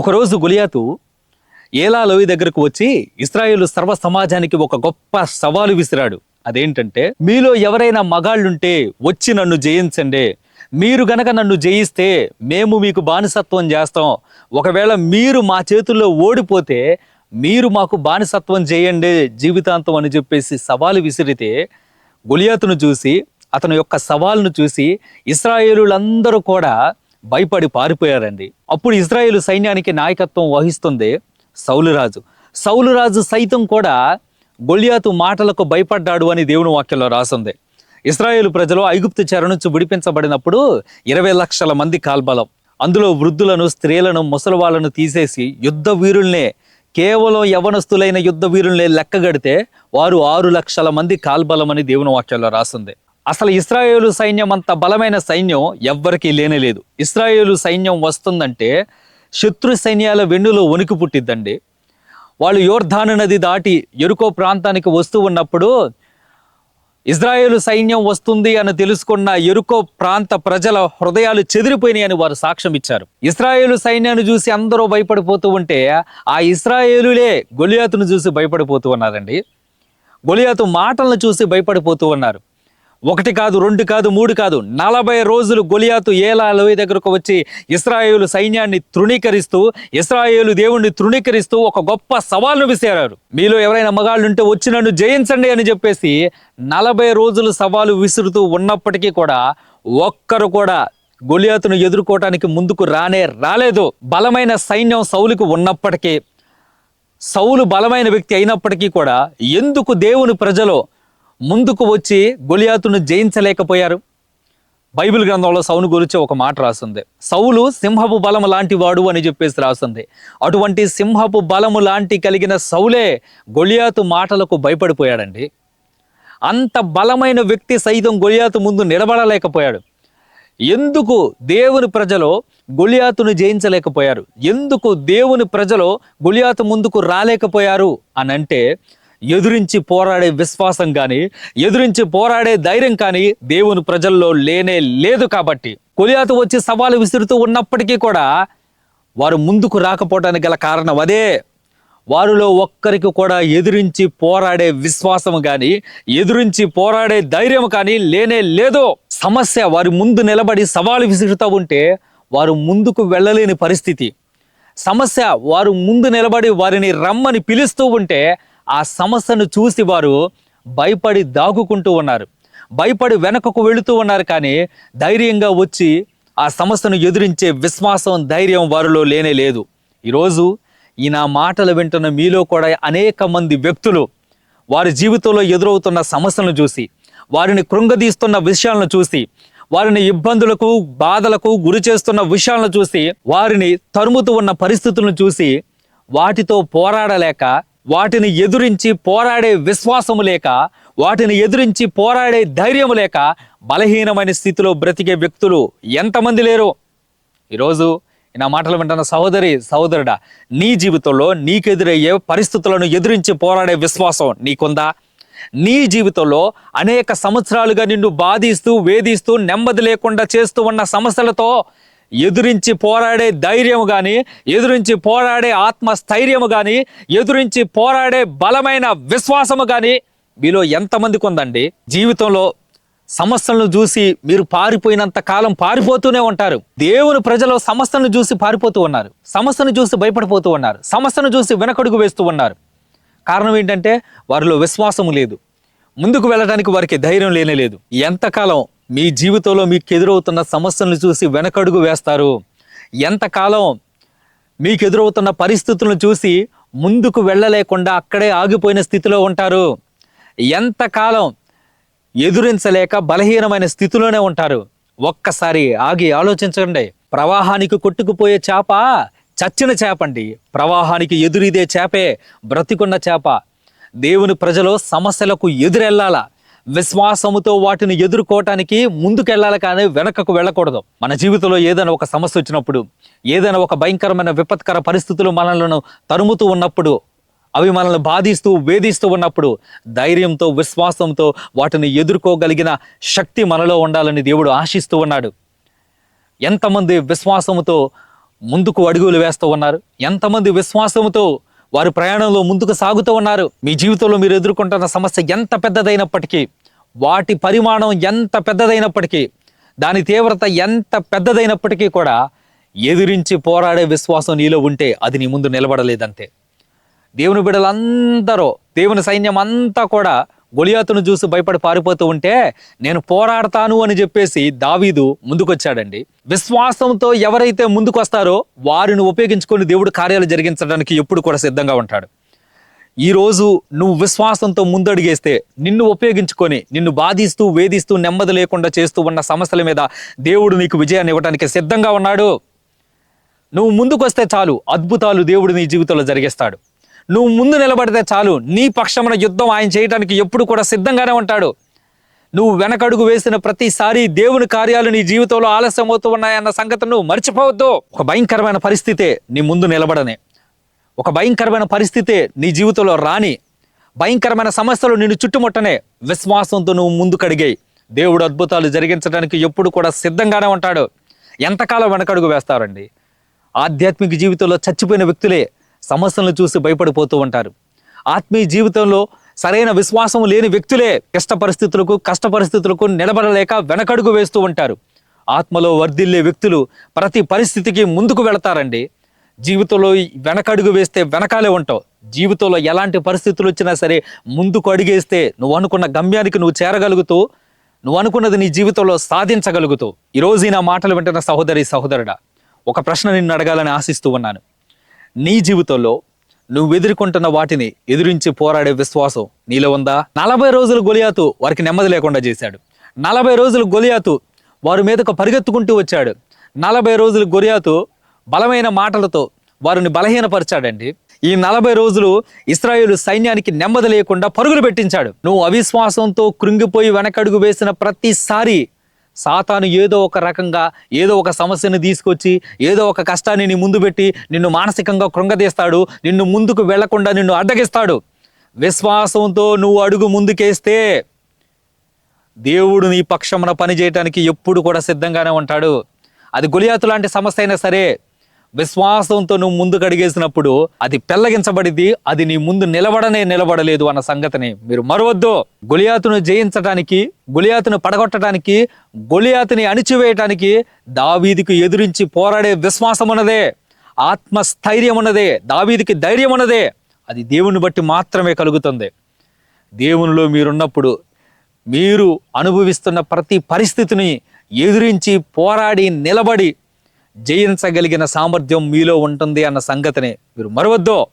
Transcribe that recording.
ఒకరోజు గులియాతు ఏలా లోయ దగ్గరకు వచ్చి ఇస్రాయేల్ సర్వ సమాజానికి ఒక గొప్ప సవాలు విసిరాడు. అదేంటంటే మీలో ఎవరైనా మగాళ్ళుంటే వచ్చి నన్ను జయించండి. మీరు గనక నన్ను జయిస్తే మేము మీకు బానిసత్వం చేస్తాం. ఒకవేళ మీరు మా చేతుల్లో ఓడిపోతే మీరు మాకు బానిసత్వం చేయండి జీవితాంతం అని చెప్పేసి సవాలు విసిరితే గులియాతును చూసి అతని యొక్క సవాల్ను చూసి ఇస్రాయేలులందరూ కూడా భయపడి పారిపోయారండి. అప్పుడు ఇజ్రాయేల్ సైన్యానికి నాయకత్వం వహిస్తుంది సౌలురాజు సౌలురాజు సైతం కూడా గొలియాతు మాటలకు భయపడ్డాడు అని దేవుని వాక్యంలో రాసింది. ఇస్రాయేల్ ప్రజలు ఐగుప్తు చెర నుంచి విడిపించబడినప్పుడు ఇరవై లక్షల మంది కాల్బలం. అందులో వృద్ధులను స్త్రీలను ముసలివాళ్ళను తీసేసి యుద్ధ వీరుల్నే కేవలం యవనస్తులైన యుద్ధ వీరుల్నే లెక్కగడితే వారు ఆరు లక్షల మంది కాల్బలం అని దేవుని వాక్యంలో రాసింది. అసలు ఇస్రాయేలు సైన్యం అంత బలమైన సైన్యం ఎవ్వరికీ లేనేలేదు ఇస్రాయేలు సైన్యం వస్తుందంటే శత్రు సైన్యాల వెన్నులో వణుకు పుట్టిద్దండి. వాళ్ళు యోర్ధాను నది దాటి ఎరుకో ప్రాంతానికి వస్తూ ఉన్నప్పుడు ఇజ్రాయేలు సైన్యం వస్తుంది అని తెలుసుకున్న ఎరుకో ప్రాంత ప్రజల హృదయాలు చెదిరిపోయినాయి అని వారు సాక్ష్యం ఇచ్చారు. ఇస్రాయేలు సైన్యాన్ని చూసి అందరూ భయపడిపోతూ ఉంటే ఆ ఇస్రాయేలులే గొలియాతును చూసి భయపడిపోతూ ఉన్నారండి. గొలియాతు మాటలను చూసి భయపడిపోతూ ఉన్నారు. ఒకటి కాదు రెండు కాదు మూడు కాదు. నలభై రోజులు గొలియాతు ఏలా లోయ దగ్గరకు వచ్చి ఇస్రాయేలు సైన్యాన్ని తృణీకరిస్తూ ఇస్రాయేలు దేవుణ్ణి తృణీకరిస్తూ ఒక గొప్ప సవాల్ను విసిరారు. మీలో ఎవరైనా మగాళ్ళు ఉంటే వచ్చి నన్ను జయించండి అని చెప్పేసి నలభై రోజులు సవాలు విసురుతూ ఉన్నప్పటికీ కూడా ఒక్కరు కూడా గొలియాతును ఎదుర్కోవటానికి ముందుకు రానే రాలేదు. బలమైన సైన్యం సౌలుకు ఉన్నప్పటికీ సౌలు బలమైన వ్యక్తి అయినప్పటికీ కూడా ఎందుకు దేవుని ప్రజలు ముందుకు వచ్చి గొలియాతును జయించలేకపోయారు. బైబిల్ గ్రంథంలో సౌలు గురించి ఒక మాట రాస్తుంది సౌలు సింహపు బలము లాంటి వాడు అని చెప్పేసి రాస్తుంది అటువంటి సింహపు బలము లాంటి కలిగిన సౌలే గొలియాతు మాటలకు భయపడిపోయాడండి. అంత బలమైన వ్యక్తి సైతం గొలియాతు ముందు నిలబడలేకపోయాడు. ఎందుకు దేవుని ప్రజలు గొలియాతును జయించలేకపోయారు? ఎందుకు దేవుని ప్రజలు గొలియాతు ముందుకు రాలేకపోయారు? అని అంటే ఎదురించి పోరాడే విశ్వాసం కానీ ఎదురించి పోరాడే ధైర్యం కానీ దేవుని ప్రజల్లో లేనే లేదు కాబట్టి. కొలియాతు వచ్చి సవాలు విసురుతూ ఉన్నప్పటికీ కూడా వారు ముందుకు రాకపోవడానికి గల కారణం అదే. వారిలో ఒక్కరికి కూడా ఎదురించి పోరాడే విశ్వాసం కానీ ఎదురించి పోరాడే ధైర్యం కానీ లేనే లేదో సమస్య వారి ముందు నిలబడి సవాలు విసురుతూ ఉంటే వారు ముందుకు వెళ్ళలేని పరిస్థితి. సమస్య వారు ముందు నిలబడి వారిని రమ్మని పిలుస్తూ ఉంటే ఆ సమస్యను చూసి వారు భయపడి దాగుకుంటూ ఉన్నారు. భయపడి వెనకకు వెళుతూ ఉన్నారు కానీ ధైర్యంగా వచ్చి ఆ సమస్యను ఎదురించే విశ్వాసం ధైర్యం వారిలో లేనే లేదు. ఈరోజు ఈ నా మాటలు వింటున్న మీలో కూడా అనేక మంది వ్యక్తులు వారి జీవితంలో ఎదురవుతున్న సమస్యలను చూసి వారిని కృంగదీస్తున్న విషయాలను చూసి వారిని ఇబ్బందులకు బాధలకు గురి చేస్తున్న విషయాలను చూసి వారిని తరుముతూ ఉన్న పరిస్థితులను చూసి వాటితో పోరాడలేక వాటిని ఎదురించి పోరాడే విశ్వాసము లేక వాటిని ఎదురించి పోరాడే ధైర్యము లేక బలహీనమైన స్థితిలో బ్రతికే వ్యక్తులు ఎంతమంది లేరు? ఈరోజు నా మాటలు వింటున్న సహోదరి సహోదరుడా నీ జీవితంలో నీకెదురయ్యే పరిస్థితులను ఎదురించి పోరాడే విశ్వాసం నీకుందా? నీ జీవితంలో అనేక సంవత్సరాలుగా నిన్ను బాధిస్తూ వేధిస్తూ నెమ్మది లేకుండా చేస్తూ ఉన్న సమస్యలతో ఎదురించి పోరాడే ధైర్యం కానీ ఎదురించి పోరాడే ఆత్మస్థైర్యము కానీ ఎదురించి పోరాడే బలమైన విశ్వాసము కానీ మీలో ఎంతమందికి ఉందండి జీవితంలో సమస్యలను చూసి మీరు పారిపోయినంత కాలం పారిపోతూనే ఉంటారు. దేవుని ప్రజలు సమస్యను చూసి పారిపోతూ ఉన్నారు. సమస్యను చూసి భయపడిపోతూ ఉన్నారు. సమస్యను చూసి వెనకడుగు వేస్తూ ఉన్నారు. కారణం ఏంటంటే వారిలో విశ్వాసము లేదు. ముందుకు వెళ్ళడానికి వారికి ధైర్యం లేనే లేదు. ఎంతకాలం మీ జీవితంలో మీకు ఎదురవుతున్న సమస్యలను చూసి వెనకడుగు వేస్తారు. ఎంతకాలం మీకు ఎదురవుతున్న పరిస్థితులను చూసి ముందుకు వెళ్ళలేకుండా అక్కడే ఆగిపోయిన స్థితిలో ఉంటారు. ఎంతకాలం ఎదురించలేక బలహీనమైన స్థితిలోనే ఉంటారు. ఒక్కసారి ఆగి ఆలోచించండి. ప్రవాహానికి కొట్టుకుపోయే చేప చచ్చిన చేపండి. ప్రవాహానికి ఎదురిదే చేపే బ్రతికున్న చేప. దేవుని ప్రజలు సమస్యలకు ఎదురెళ్ళాలా? విశ్వాసముతో వాటిని ఎదుర్కోవటానికి ముందుకెళ్ళాలి కానీ వెనకకు వెళ్ళకూడదు. మన జీవితంలో ఏదైనా ఒక సమస్య వచ్చినప్పుడు ఏదైనా ఒక భయంకరమైన విపత్కర పరిస్థితులు మనలను తరుముతూ ఉన్నప్పుడు అవి మనల్ని బాధిస్తూ వేధిస్తూ ఉన్నప్పుడు ధైర్యంతో విశ్వాసంతో వాటిని ఎదుర్కోగలిగిన శక్తి మనలో ఉండాలని దేవుడు ఆశిస్తూ ఉన్నాడు. ఎంతమంది విశ్వాసముతో ముందుకు అడుగులు వేస్తూ ఉన్నారు? ఎంతమంది విశ్వాసంతో వారు ప్రయాణంలో ముందుకు సాగుతూ ఉన్నారు. మీ జీవితంలో మీరు ఎదుర్కొంటున్న సమస్య ఎంత పెద్దదైనప్పటికీ వాటి పరిమాణం ఎంత పెద్దదైనప్పటికీ దాని తీవ్రత ఎంత పెద్దదైనప్పటికీ కూడా ఎదిరించి పోరాడే విశ్వాసం నీలో ఉంటే అది నీ ముందు నిలబడలేదంతే. దేవుని బిడ్డలందరూ దేవుని సైన్యం అంతా కూడా గొలియాతును చూసి భయపడి పారిపోతూ ఉంటే నేను పోరాడతాను అని చెప్పేసి దావీదు ముందుకొచ్చాడండి. విశ్వాసంతో ఎవరైతే ముందుకొస్తారో వారిని ఉపయోగించుకొని దేవుడు కార్యాలు జరిగించడానికి ఎప్పుడు కూడా సిద్ధంగా ఉంటాడు. ఈరోజు నువ్వు విశ్వాసంతో ముందడుగేస్తే నిన్ను ఉపయోగించుకొని నిన్ను బాధిస్తూ వేధిస్తూ నెమ్మది లేకుండా చేస్తూ ఉన్న సమస్యల మీద దేవుడు నీకు విజయాన్ని ఇవ్వడానికి సిద్ధంగా ఉన్నాడు. నువ్వు ముందుకొస్తే చాలు అద్భుతాలు దేవుడు నీ జీవితంలో జరిగిస్తాడు. నువ్వు ముందు నిలబడితే చాలు. నీ పక్షమున యుద్ధం ఆయన చేయడానికి ఎప్పుడు కూడా సిద్ధంగానే ఉంటాడు. నువ్వు వెనకడుగు వేసిన ప్రతిసారి దేవుని కార్యాలు నీ జీవితంలో ఆలస్యం అవుతూ ఉన్నాయన్న సంగతి నువ్వు మర్చిపోవద్దు. ఒక భయంకరమైన పరిస్థితే నీ ముందు నిలబడనే. ఒక భయంకరమైన పరిస్థితే నీ జీవితంలో రాని. భయంకరమైన సమస్యలు నిన్ను చుట్టుముట్టనే విశ్వాసంతో నువ్వు ముందుకడిగాయి. దేవుడు అద్భుతాలు జరిగించడానికి ఎప్పుడు కూడా సిద్ధంగానే ఉంటాడు. ఎంతకాలం వెనకడుగు వేస్తారండి? ఆధ్యాత్మిక జీవితంలో చచ్చిపోయిన వ్యక్తులే సమస్యలను చూసి భయపడిపోతూ ఉంటారు. ఆత్మీయ జీవితంలో సరైన విశ్వాసం లేని వ్యక్తులే కష్ట పరిస్థితులకు కష్ట పరిస్థితులకు నిలబడలేక వెనకడుగు వేస్తూ ఉంటారు. ఆత్మలో వర్ధిల్లే వ్యక్తులు ప్రతి పరిస్థితికి ముందుకు వెళతారండి. జీవితంలో వెనకడుగు వేస్తే వెనకాలే ఉంటావు. జీవితంలో ఎలాంటి పరిస్థితులు వచ్చినా సరే ముందుకు అడిగేస్తే నువ్వు అనుకున్న గమ్యానికి నువ్వు చేరగలుగుతూ నువ్వు అనుకున్నది నీ జీవితంలో సాధించగలుగుతూ. ఈరోజు నా మాటలు వింటున్న సహోదరి సహోదరుడా ఒక ప్రశ్న నిన్ను అడగాలని ఆశిస్తూ ఉన్నాను. నీ జీవితంలో నువ్వు ఎదుర్కొంటున్న వాటిని ఎదురించి పోరాడే విశ్వాసం నీలో ఉందా? నలభై రోజులు గొలియాతు వారికి నెమ్మది లేకుండా చేశాడు. నలభై రోజులు గొలియాతు వారి మీదకు పరిగెత్తుకుంటూ వచ్చాడు. నలభై రోజులు గొలియాతు బలమైన మాటలతో వారిని బలహీనపరిచాడండి. ఈ నలభై రోజులు ఇస్రాయేల్ సైన్యానికి నెమ్మది లేకుండా పరుగులు పెట్టించాడు. నువ్వు అవిశ్వాసంతో కృంగిపోయి వెనకడుగు వేసిన ప్రతిసారి సాతాను ఏదో ఒక రకంగా ఏదో ఒక సమస్యను తీసుకొచ్చి ఏదో ఒక కష్టాన్ని నీ ముందు పెట్టి నిన్ను మానసికంగా కృంగదీస్తాడు నిన్ను ముందుకు వెళ్ళకుండా నిన్ను అడ్డగిస్తాడు. విశ్వాసంతో నువ్వు అడుగు ముందుకేస్తే దేవుడు నీ పక్షమున పనిచేయటానికి ఎప్పుడు కూడా సిద్ధంగానే ఉంటాడు. అది గులియాతు లాంటి సమస్య అయినా సరే విశ్వాసంతో నువ్వు ముందుకు అడిగేసినప్పుడు అది పెల్లగించబడింది అది నీ ముందు నిలబడనే నిలబడలేదు అన్న సంగతిని మీరు మరవద్దు. గొలియాతును జయించడానికి గొలియాతును పడగొట్టడానికి గొలియాతుని అణిచివేయటానికి దావీదికి ఎదురించి పోరాడే విశ్వాసం ఉన్నదే ఆత్మస్థైర్యం ఉన్నదే దావీదికి ధైర్యం ఉన్నదే అది దేవుని బట్టి మాత్రమే కలుగుతుంది. దేవునిలో మీరున్నప్పుడు మీరు అనుభవిస్తున్న ప్రతి పరిస్థితిని ఎదిరించి పోరాడి నిలబడి జయించగలిగిన సామర్థ్యం మీలో ఉంటుంది అన్న సంగతిని మీరు మరవద్దు?